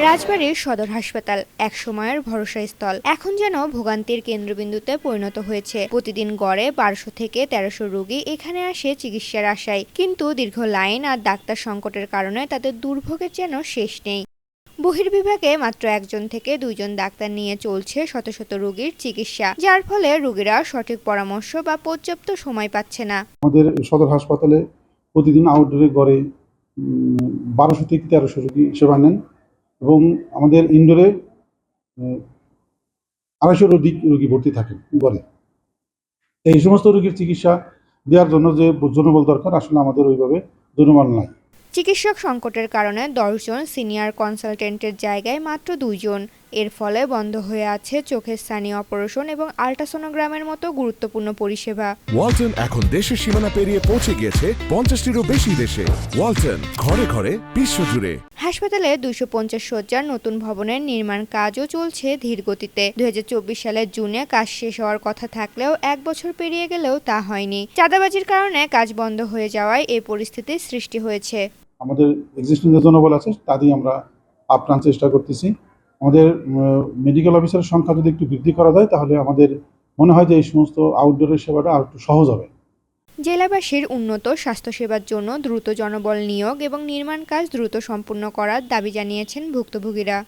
রাজবাড়ীর সদর হাসপাতাল এক সময়ের ভরসা স্থল। এখন যেন ভোগান্তির কেন্দ্রবিন্দুতে পরিণত হয়েছে। প্রতিদিন গড়ে বারোশো থেকে তেরোশো রোগী এখানে আসে চিকিৎসার আশায়। কিন্তু দীর্ঘ লাইন আর ডাক্তার সংকটের কারণে তাদের দুর্ভোগের যেন শেষ নেই। বহির্বিভাগে মাত্র একজন থেকে দুইজন ডাক্তার নিয়ে চলছে শত শত রোগীর চিকিৎসা। যার ফলে রোগীরা সঠিক পরামর্শ বা পর্যাপ্ত সময় পাচ্ছে না। আমাদের সদর হাসপাতালে প্রতিদিন আউটডোরে গড়ে বারোশো থেকে তেরোশো রোগী সেবা নেন। এবং আমাদের ইনডোরে আড়াইশো রোগী রোগী ভর্তি থাকে গড়ে এই সমস্ত রোগীর চিকিৎসা দেওয়ার জন্য যে জনবল দরকার, আসলে আমাদের ওইভাবে জনবল নাই। চিকিৎসক সংকটের কারণে দশজন সিনিয়র কনসালটেন্টের জায়গায় মাত্র দুইজন এর ফলে বন্ধ হয়ে আছে চোখের স্থানীয় অপারেশন এবং আল্ট্রাসোনোগ্রামের মতো গুরুত্বপূর্ণ পরিষেবা। ওয়ালটন এখন দেশের সীমানা পেরিয়ে পৌঁছে গিয়েছে পঞ্চাশটিরও বেশি দেশে। ওয়ালটন ঘরে ঘরে বিশ্বজুড়ে। হাসপাতালে দুইশো পঞ্চাশ শয্যার নতুন ভবনের নির্মাণ কাজও চলছে ধীর গতিতে দুই হাজার চব্বিশ সালের জুনে কাজ শেষ হওয়ার কথা থাকলেও এক বছর পেরিয়ে গেলেও তা হয়নি। চাঁদাবাজির কারণে কাজ বন্ধ হয়ে যাওয়ায় এই পরিস্থিতির সৃষ্টি হয়েছে। আমাদের এক্সিস্টিং যে জনবল আছে তা আমরা আপ্রাণ চেষ্টা করতেছি। আমাদের মেডিকেল অফিসারের সংখ্যা যদি একটু বৃদ্ধি করা যায়, তাহলে আমাদের মনে হয় যে এই সমস্ত আউটডোরের সেবাটা আর একটু সহজ হবে। জেলাবাসীর উন্নত স্বাস্থ্যসেবার জন্য দ্রুত জনবল নিয়োগ এবং নির্মাণ কাজ দ্রুত সম্পূর্ণ করার দাবি জানিয়েছেন ভুক্তভোগীরা।